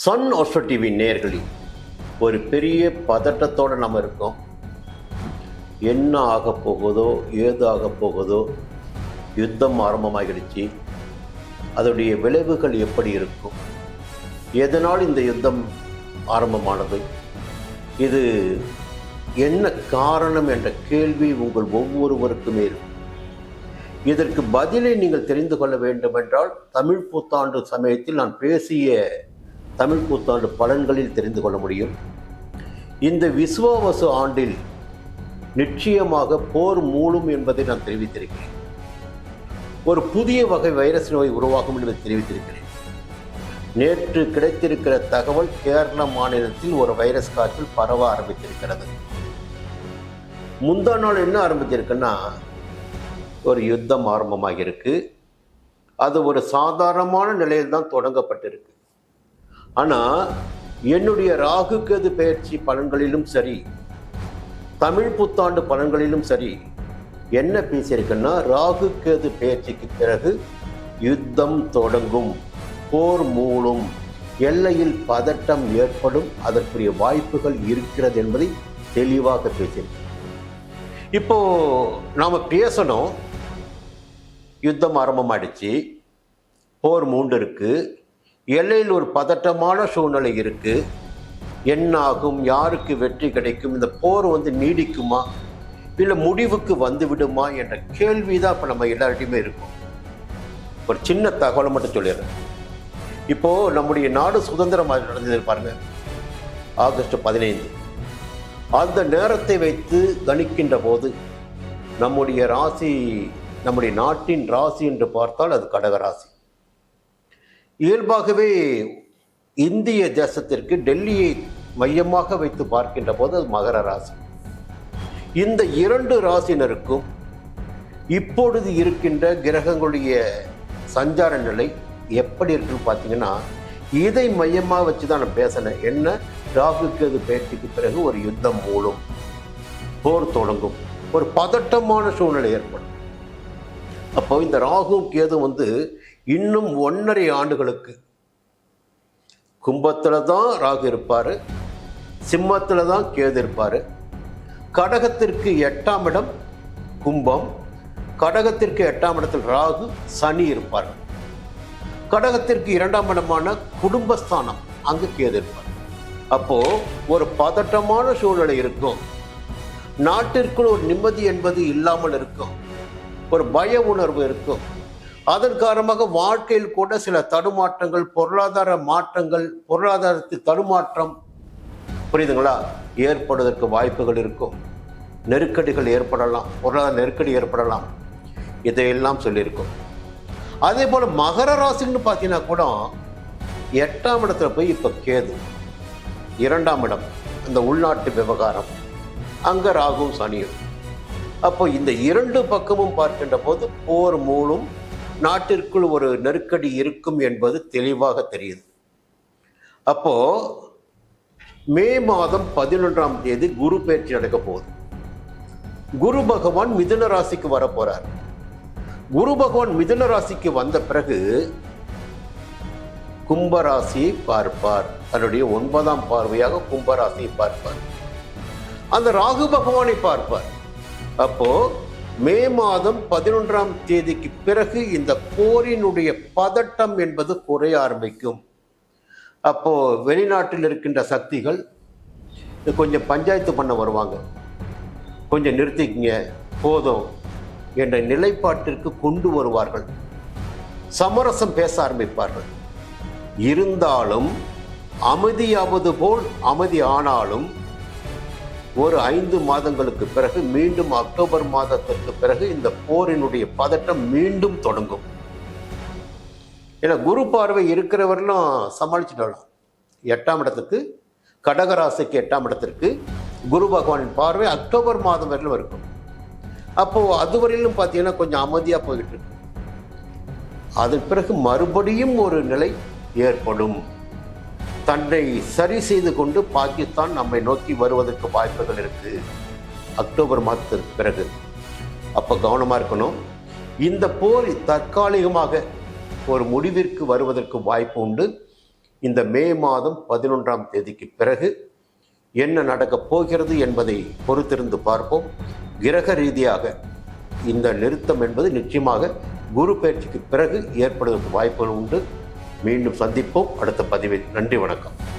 Sun astro TV நேர்களி ஒரு பெரிய பதட்டத்தோடு நம்ம இருக்கோம். என்ன ஆக போகுதோ ஏது ஆக போகுதோ யுத்தம் ஆரம்பமாகிடுச்சு. அதோடைய விளைவுகள் எப்படி இருக்கும்? எதனால் இந்த யுத்தம் ஆரம்பமானது? இது என்ன காரணம் என்ற கேள்வி உங்கள் ஒவ்வொருவருக்குமே இருக்கும். இதற்கு பதிலை நீங்கள் தெரிந்து கொள்ள வேண்டுமென்றால் தமிழ் புத்தாண்டு சமயத்தில் நான் பேசிய தமிழ் புத்தாண்டு பலன்களில் தெரிந்து கொள்ள முடியும். இந்த விஸ்வாவசு ஆண்டில் நிச்சயமாக போர் மூலும் என்பதை நான் தெரிவித்திருக்கிறேன். ஒரு புதிய வகை வைரஸ் நோய் உருவாகும் என்பதை தெரிவித்திருக்கிறேன். நேற்று கிடைத்திருக்கிற தகவல் கேரள மாநிலத்தில் ஒரு வைரஸ் காய்ச்சல் பரவ ஆரம்பித்திருக்கிறது. முந்தா நாள் என்ன ஆரம்பித்திருக்குன்னா ஒரு யுத்தம் ஆரம்பமாகியிருக்கு. அது ஒரு சாதாரணமான நிலையில் தான் தொடங்கப்பட்டிருக்கு. ஆனால் என்னுடைய ராகு கேது பயிற்சி பலன்களிலும் சரி தமிழ் புத்தாண்டு பலன்களிலும் சரி என்ன பேசியிருக்குன்னா ராகு கேது பயிற்சிக்கு பிறகு யுத்தம் தொடங்கும் போர் மூலம் எல்லையில் பதட்டம் ஏற்படும் அதற்குரிய வாய்ப்புகள் இருக்கிறது என்பதை தெளிவாக பேசியிருக்கேன். இப்போ நாம பேசணும். யுத்தம் ஆரம்பமாயிடுச்சு போர் மூண்டு இருக்குது எல்லையில் ஒரு பதட்டமான சூழ்நிலை இருக்குது என்னாகும் யாருக்கு வெற்றி கிடைக்கும் இந்த போர் வந்து நீடிக்குமா? இல்லை முடிவுக்கு வந்து விடுமா என்ற கேள்வி தான் இப்போ நம்ம எல்லார்ட்டையுமே இருக்கும். ஒரு சின்ன தகவலை மட்டும் சொல்லிடுறேன். இப்போது நம்முடைய நாடு சுதந்திரமாக நடந்தது பாருங்க. ஆகஸ்ட் பதினைந்து. அந்த நேரத்தை வைத்து கணிக்கின்ற போது நம்முடைய ராசி நம்முடைய நாட்டின் ராசி என்று பார்த்தால் அது கடகராசி இயல்பாகவே இந்திய தேசத்திற்கு டெல்லியை மையமாக வைத்து பார்க்கின்ற போது அது மகர ராசி. இந்த இரண்டு ராசினருக்கும் இப்பொழுது இருக்கின்ற கிரகங்களுடைய சஞ்சார நிலை எப்படி இருக்குன்னு பார்த்தீங்கன்னா இதை மையமாக வச்சு தான் நான் பேசினேன் என்ன? ராகுக்கு அது பேச்சுக்கு பிறகு ஒரு யுத்தம் மூலம் போர் தொடங்கும். ஒரு பதட்டமான சூழ்நிலை ஏற்படும். அப்போ இந்த ராகு கேது வந்து இன்னும் ஒன்றரை ஆண்டுகளுக்கு. கும்பத்தில் தான் ராகு இருப்பார். சிம்மத்தில் தான் கேது இருப்பார். கடகத்திற்கு எட்டாம் இடம் கும்பம். கடகத்திற்கு எட்டாம் இடத்தில் ராகு சனி இருப்பார். கடகத்திற்கு இரண்டாம் இடமான குடும்பஸ்தானம் அங்கு கேது இருப்பார். அப்போது ஒரு பதட்டமான சூழ்நிலை இருக்கும். நாட்டிற்குள் ஒரு நிம்மதி என்பது இல்லாமல் இருக்கும். ஒரு பய உணர்வு இருக்கும். அதன் காரணமாக வாழ்க்கையில் கூட சில தடுமாற்றங்கள் பொருளாதார மாற்றங்கள் பொருளாதாரத்து தடுமாற்றம் புரியுதுங்களா? ஏற்படுவதற்கு வாய்ப்புகள் இருக்கும். நெருக்கடிகள் ஏற்படலாம். பொருளாதார நெருக்கடி ஏற்படலாம். இதையெல்லாம் சொல்லியிருக்கோம். அதே போல் மகர ராசின்னு பார்த்தீங்கன்னா கூட எட்டாம் இடத்துல போய் இப்போ கேது. இரண்டாம் இடம் இந்த உள்நாட்டு விவகாரம். அங்கே ராகுவும் சனியும். அப்போ இந்த இரண்டு பக்கமும் பார்க்கின்ற போது போர் மூலம் நாட்டிற்குள் ஒரு நெருக்கடி இருக்கும் என்பது தெளிவாக தெரியுது. அப்போ மே மாதம் பதினொன்றாம் தேதி குரு பயிற்சி நடக்க போகுது. குரு பகவான் மிதுன ராசிக்கு வர போகிறார் குரு பகவான் மிதுன ராசிக்கு வந்த பிறகு கும்பராசியை பார்ப்பார். தன்னுடைய ஒன்பதாம் பார்வையாக கும்பராசியை பார்ப்பார். அந்த ராகு பகவானை பார்ப்பார். அப்போ மே மாதம் பதினொன்றாம் தேதிக்கு பிறகு இந்த போரினுடைய பதட்டம் என்பது குறைய ஆரம்பிக்கும். அப்போ வெளிநாட்டில் இருக்கின்ற சக்திகள் கொஞ்சம் பஞ்சாயத்து பண்ண வருவாங்க. கொஞ்சம் நிறுத்திக்கிங்க போதும் என்ற நிலைப்பாட்டிற்கு கொண்டு வருவார்கள். சமரசம் பேச ஆரம்பிப்பார்கள். இருந்தாலும் அமைதியாவது போல் அமைதி ஆனாலும் ஒரு ஐந்து மாதங்களுக்கு பிறகு மீண்டும் அக்டோபர் மாதத்திற்கு பிறகு இந்த போரினுடைய பதட்டம் மீண்டும் தொடங்கும். ஏன்னா குரு பார்வை இருக்கிறவர்களும் சமாளிச்சுடலாம் எட்டாம் இடத்துக்கு கடகராசிக்கு எட்டாம் இடத்திற்கு குரு பகவானின் பார்வை அக்டோபர் மாதம் வரையிலும் இருக்கும். அப்போ அதுவரையிலும் பார்த்தீங்கன்னா கொஞ்சம் அமைதியாக போய்கிட்டு இருக்கு. அதன் பிறகு மறுபடியும் ஒரு நிலை ஏற்படும். தன்னை சரி செய்து கொண்டு பாகிஸ்தான் நம்மை நோக்கி வருவதற்கு வாய்ப்புகள் இருக்கு. அக்டோபர் மாதத்திற்கு பிறகு. அப்போ கவனமாக இருக்கணும். இந்த போர் தற்காலிகமாக ஒரு முடிவிற்கு வருவதற்கு வாய்ப்பு உண்டு. இந்த மே மாதம் பதினொன்றாம் தேதிக்கு பிறகு என்ன நடக்கப் போகிறது என்பதை பொறுத்திருந்து பார்ப்போம். கிரக ரீதியாக இந்த நிறுத்தம் என்பது நிச்சயமாக குரு பயிற்சிக்கு பிறகு ஏற்படுவதற்கு வாய்ப்புகள் உண்டு. மீண்டும் சந்திப்போம். அடுத்த பதிவில் நன்றி வணக்கம்.